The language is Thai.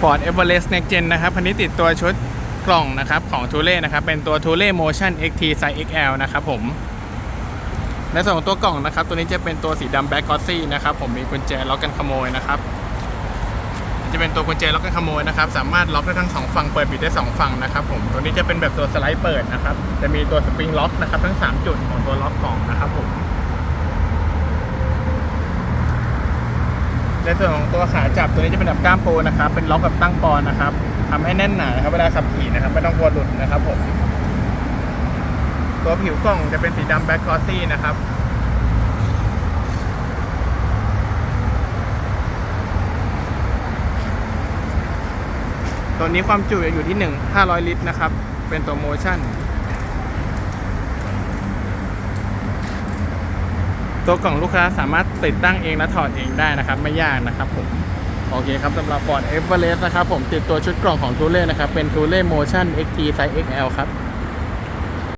Ford Everest Next Gen นะครับคันนี้ติดตัวชุดกล่องนะครับของ t u l e นะครับเป็นตัว t u l e Motion XT Size XL นะครับผมในส่วนของตัวกล่องนะครับ ตัวนี้จะเป็นตัวสีดำ Black Glossy นะครับผมมีกุญแจล็อกกันขโมยนะครับจะเป็นตัวกุญแจล็อกกันขโมยนะครับ สามารถล็อกได้ทั้งสองฝั่งเปิดปิดได้สองฝั่งนะครับผมตัวนี้จะเป็นแบบตัวสไลด์เปิดนะครับจะมีตัวสปริงล็อกนะครับทั้ง 3 จุดของตัวล็อกกล่องนะครับผม ในส่วนของตัวขาจับตัวนี้จะเป็นแบบก้ามปูนะครับเป็นล็อกแบบตั้งปอนนะครับทำให้แน่นหนานะครับเวลาขับขี่นะครับไม่ต้องกลัวหลุดนะครับผมตัวผิวกล่องจะเป็นสีดำแบ็คคอซี่นะครับตัวนี้ความจุจะอยู่ที่ 1 500 ลิตรนะครับ เป็นตัวโมชั่น ตัวกล่องลูกค้าสามารถติดตั้งเองและถอดเองได้นะครับ ไม่ยากนะครับผมโอเคครับสำหรับ Ford Everest นะครับผมติดตัวชุดกล่องของทูเล่นะครับ เป็นทูเล่โมชั่น XT Size XL ครับ